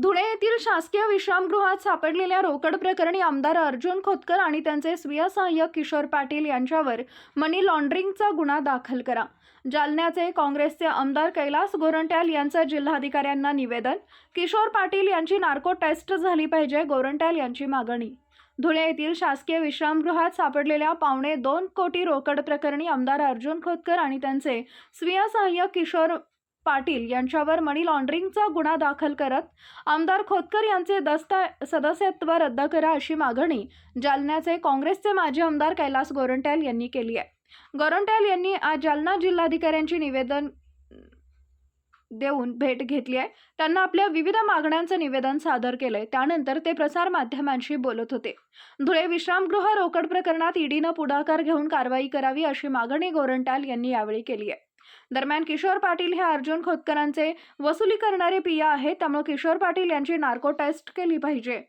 धुळे येथील शासकीय विश्रामगृहात सापडलेल्या रोकड प्रकरणी आमदार अर्जुन खोतकर आणि त्यांचे स्वीय सहाय्यक किशोर पाटील यांच्यावर मनी लॉन्ड्रिंगचा गुन्हा दाखल करा. जालन्याचे काँग्रेसचे आमदार कैलास गोरंट्याल यांचं जिल्हाधिकाऱ्यांना निवेदन. किशोर पाटील यांची नार्को टेस्ट झाली पाहिजे गोरंट्याल यांची मागणी. धुळे येथील शासकीय विश्रामगृहात सापडलेल्या पावणे दोन कोटी रोकड प्रकरणी आमदार अर्जुन खोतकर आणि त्यांचे स्वीय सहाय्यक किशोर पाटील यांच्यावर मनी लॉन्ड्रिंगचा गुन्हा दाखल करत आमदार खोतकर यांचे दस्ता सदस्यत्व रद्द करा अशी मागणी जालन्याचे काँग्रेसचे माजी आमदार कैलास गोरंट्याल यांनी केली आहे. गोरंट्याल यांनी आज जालना जिल्हाधिकाऱ्यांची निवेदन देऊन भेट घेतली आहे. त्यांना आपल्या विविध मागण्यांचं निवेदन सादर केलंय. त्यानंतर ते प्रसार माध्यमांशी बोलत होते. धुळे विश्रामगृह रोकड प्रकरणात ईडीनं पुढाकार घेऊन कारवाई करावी अशी मागणी गोरंट्याल यांनी यावेळी केली आहे. दरम्यान किशोर पाटील हे अर्जुन खोतकरांचे वसुली करणारे पिया आहेत त्यामुळे किशोर पाटील यांची नार्को टेस्ट केली पाहिजे.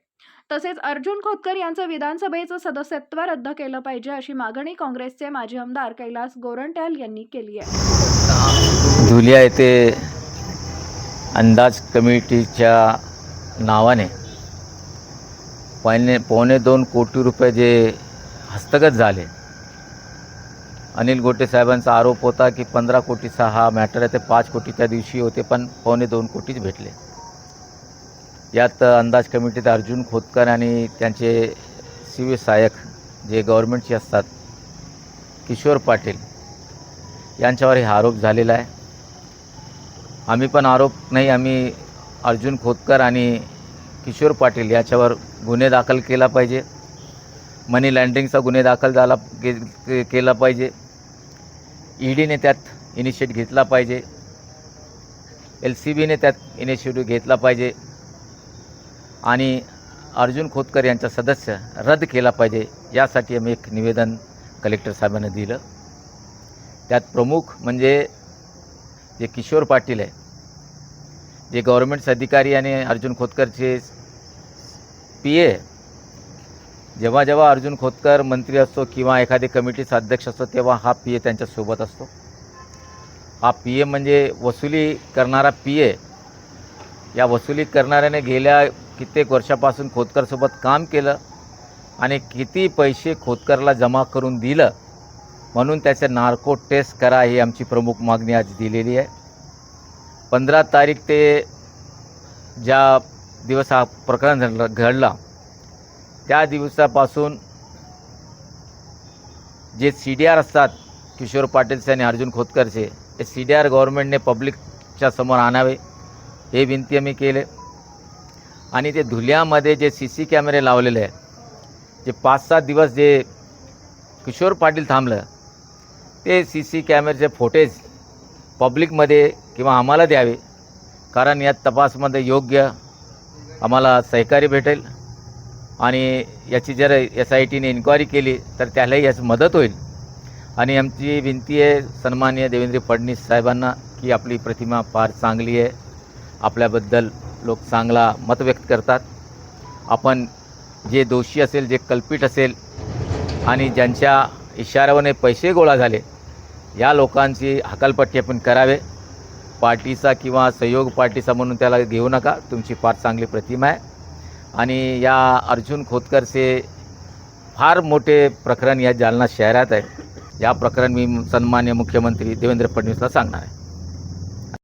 तसेच अर्जुन खोतकर यांचं विधानसभेचं सदस्यत्व रद्द केलं पाहिजे अशी मागणी काँग्रेसचे माजी आमदार कैलास गोरंट्याल यांनी केली आहे. धुलिया येथे अंदाज कमिटीच्या नावाने पावणे पावणे दोन कोटी रुपये जे हस्तगत झाले अनिल गोटे साहेबांचा आरोप होता की पंधरा कोटीचा हा मॅटर आहे ते पाच कोटी त्या दिवशी होते पण पावणे दोन कोटीच भेटले. यात अंदाज कमिटीत अर्जुन खोतकर आणि त्यांचे सिव्हिल सहाय्यक जे गव्हर्नमेंटचे असतात किशोर पाटील यांच्यावर हे आरोप झालेला आहे. आम्ही पण आरोप नाही आम्ही अर्जुन खोतकर आणि किशोर पाटील याच्यावर गुन्हे दाखल केला पाहिजे. मनी लँड्रिंगचा गुन्हे दाखल झाला के के- केला पाहिजे. ई डीने त्यात इनिशिएट घेतला पाहिजे. एल सी बीने त्यात इनिशिएटिव्ह घेतला पाहिजे. आणि अर्जुन खोतकर यांचा सदस्य रद्द केला पाहिजे. यासाठी आम्ही एक निवेदन कलेक्टर साहेबांना दिलं. त्यात प्रमुख म्हणजे जे किशोर पाटील आहे जे गव्हर्नमेंटचे अधिकारी आणि अर्जुन खोतकरचे पी ए जेव्हा जेव्हा अर्जुन खोतकर मंत्री असतो किंवा एखादी कमिटीचा अध्यक्ष असतो तेव्हा हा पी ए त्यांच्यासोबत असतो. हा पी ए म्हणजे वसुली करणारा पी ए. या वसुली करणाऱ्याने गेल्या कित्येक वर्षापासून खोतकरसोबत काम केलं आणि किती पैसे खोतकरला जमा करून दिलं म्हणून त्याचे नार्को टेस्ट करा ही आमची प्रमुख मागणी आज दिलेली आहे. पंधरा तारीख ते ज्या दिवस हा प्रकरण घडलं घडला त्या दिवसापासून जे सी डी आर असतात किशोर पाटीलचे आणि अर्जुन खोतकरचे हे सी डी आर गव्हर्नमेंटने पब्लिकच्या समोर आणावे हे विनंती आम्ही केले. आणि ते धुल्यामध्ये जे सी सी कॅमेरे लावलेले आहे जे पाच सात दिवस जे किशोर पाटील थांबलं ते सी सी कॅमेऱ्याचे फोटेज पब्लिकमध्ये किंवा आम्हाला द्यावे कारण या तपासमध्ये योग्य आम्हाला सहकार्य भेटेल. आणि याची जर एस आय टीने इन्क्वायरी केली तर त्यालाही याची मदत होईल. आणि आमची विनंती आहे सन्माननीय देवेंद्र फडणवीस साहेबांना की आपली प्रतिमा फार चांगली आहे. आपल्याबद्दल लोक चांगला मत व्यक्त करतात. आपण जे दोषी असेल जे कल्पित असेल आणि ज्यांच्या इशाऱ्यावरने पैसे गोळा झाले या लोकांची हकालपट्टी आपण करावे. पार्टीचा किंवा सहयोग पार्टीचा म्हणून त्याला घेऊ नका. तुमची फार चांगली प्रतिमा आहे. आणि या अर्जुन खोतकरचे फार मोठे प्रकरण या जालना शहरात आहे. या प्रकरण मी सन्मान्य मुख्यमंत्री देवेंद्र फडणवीसला सांगणार आहे.